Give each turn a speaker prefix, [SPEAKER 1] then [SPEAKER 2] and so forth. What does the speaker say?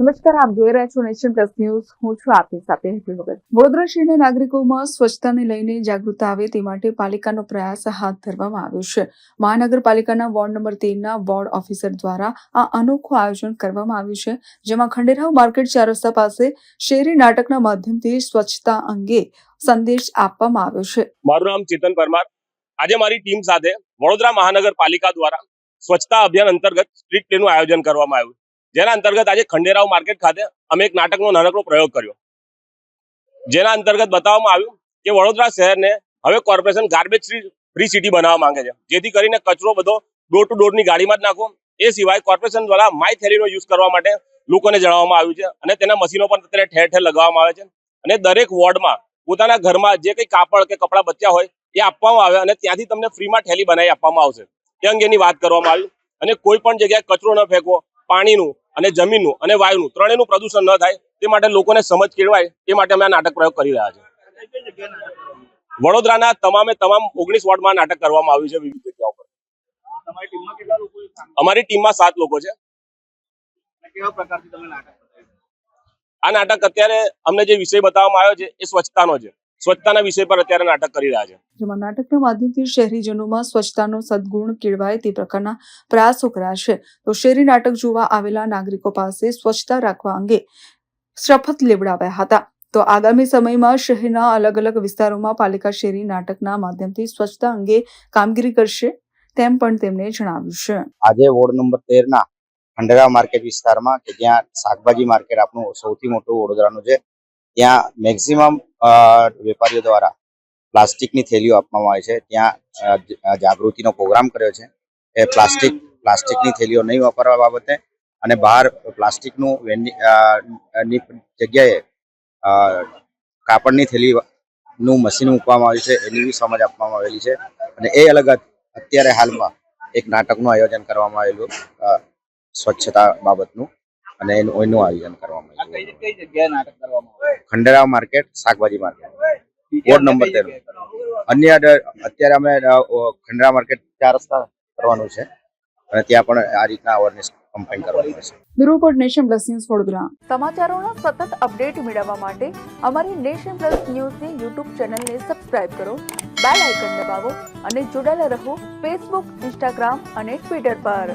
[SPEAKER 1] નમસ્કાર, આપ જોઈ રહ્યા છો નેશન પ્લસ ન્યૂઝ. હું છું આપની સાથે હેતલ ભગત. વડોદરા શહેરના નાગરિકોમાં સ્વચ્છતાને લઈને જાગૃતતા આવે તે માટે પાલિકાનો પ્રયાસ હાથ ધરવામાં આવ્યો છે. મહાનગરપાલિકાના વોર્ડ નંબર તેરના વોર્ડ ઓફિસર દ્વારા આ અનોખું આયોજન કરવામાં આવ્યું છે, જેમાં ખંડેરાવ માર્કેટ ચાર રસ્તા પાસે શેરી નાટકના માધ્યમથી સ્વચ્છતા અંગે સંદેશ આપવામાં આવ્યો છે.
[SPEAKER 2] મારું નામ ચેતન પરમાર. આજે મારી ટીમ સાથે વડોદરા મહાનગરપાલિકા દ્વારા સ્વચ્છતા અભિયાન અંતર્ગત સ્ટ્રીટ ડેનું આયોજન કરવામાં આવ્યું જેના અંતર્ગત આજે ખંડેરાવ માર્કેટ ખાતે અમે એક નાટકનો નાનકડો પ્રયોગ કર્યો. જેના અંતર્ગત બતાવવામાં આવ્યું કે વડોદરા શહેરને હવે કોર્પોરેશન ગાર્બેજ ફ્રી સિટી બનાવવા માંગે છે. જેથી કરીને કચરો બધો ડોર ટુ ડોરની ગાડીમાં જ નાખો. એ સિવાય કોર્પોરેશન દ્વારા માય થેલીનો યુઝ કરવા માટે લોકોને જણાવવામાં આવ્યું છે અને તેના મશીનો પણ અત્યારે ઠેર ઠેર લગાવવામાં આવે છે. અને દરેક વોર્ડમાં પોતાના ઘરમાં જે કંઈ કાપડ કે કપડાં બચ્યા હોય એ આપવામાં આવે અને ત્યાંથી તમને ફ્રીમાં થેલી બનાવી આપવામાં આવશે. એ અંગેની વાત કરવામાં આવી. અને કોઈ પણ જગ્યાએ કચરો ન ફેંકવો. પાણીનું અને જમીનનું અને વાયુનું ત્રણેયનું પ્રદૂષણ ન થાય, તે માટે લોકોને સમજ કેળવાય, તે માટે અમે આ નાટક પ્રયોગ કરી રહ્યા છીએ. વડોદરાના તમામે તમામ ઓગણીસ વોર્ડમાં નાટક કરવામાં આવ્યું છે વિવિધ જગ્યાઓ પર. અમારી ટીમમાં સાત લોકો છે. આ નાટક અત્યારે અમને જે વિષય બતાવવામાં આવ્યો છે, એ સ્વચ્છતાનો છે. સ્વચ્છતાના વિષય પર અત્યારે નાટક કરી રહ્યા છે.
[SPEAKER 1] જેમાં નાટકના માધ્યમથી શહેરીજનોમાં સ્વચ્છતાનો સદગુણ કેળવાય તે પ્રકારના પ્રયાસો કર્યા છે. તો શેરી નાટક જોવા આવેલા નાગરિકો પાસે સ્વચ્છતા રાખવા અંગે શપથ લેવડાવ્યા હતા. તો આગામી સમયમાં શહેરના અલગ અલગ વિસ્તારોમાં પાલિકા શેરી નાટકના માધ્યમથી સ્વચ્છતા અંગે કામગીરી કરશે તેમ પણ તેમણે જણાવ્યું છે.
[SPEAKER 3] આજે વોર્ડ નંબર તેર ના ખંડેરાવ માર્કેટ વિસ્તારમાં કે જ્યાં શાકભાજી માર્કેટ આપણું સૌથી મોટું વડોદરાનું છે ત્યાં મેક્સિમમ વેપારીઓ દ્વારા પ્લાસ્ટિકની થેલીઓ આપવામાં આવે છે. ત્યાં જાગૃતિનો પ્રોગ્રામ કર્યો છે એ પ્લાસ્ટિક, પ્લાસ્ટિકની થેલીઓ નહીં વાપરવા બાબતે અને બહાર પ્લાસ્ટિકનું ની જગ્યાએ કાપડની થેલી નું મશીન મૂકવામાં આવ્યું છે એની બી સમજ આપવામાં આવેલી છે અને એ અલગ અત્યારે હાલમાં એક નાટકનું આયોજન કરવામાં આવેલું સ્વચ્છતા બાબતનું. અને એનું એનું આયોજન કરવામાં આવ્યું
[SPEAKER 4] કઈ કઈ જગ્યાએ નાટક કરવામાં આવ્યું?
[SPEAKER 3] ખંડેરાવ માર્કેટ શાકભાજી માર્કેટ. વોર્ડ નંબર તેર. અન્ય અત્યારે અમે ખંડેરાવ માર્કેટ ચાર રસ્તા કરવાનું છે. અને ત્યાં પણ આ રીતના અવેરનેસ કમ્પાઇન કરવાનું છે
[SPEAKER 1] bureau report nation plus news Vadodara. સમાચારોના સતત અપડેટ મેળવવા માટે અમારી નેશન પ્લસ ન્યૂઝની યુટ્યુબ ચેનલને સબસ્ક્રાઇબ કરો બેલ આઇકન દબાવો અને જોડાયેલા રહો ફેસબુક ઇન્સ્ટાગ્રામ અને ટ્વિટર પર.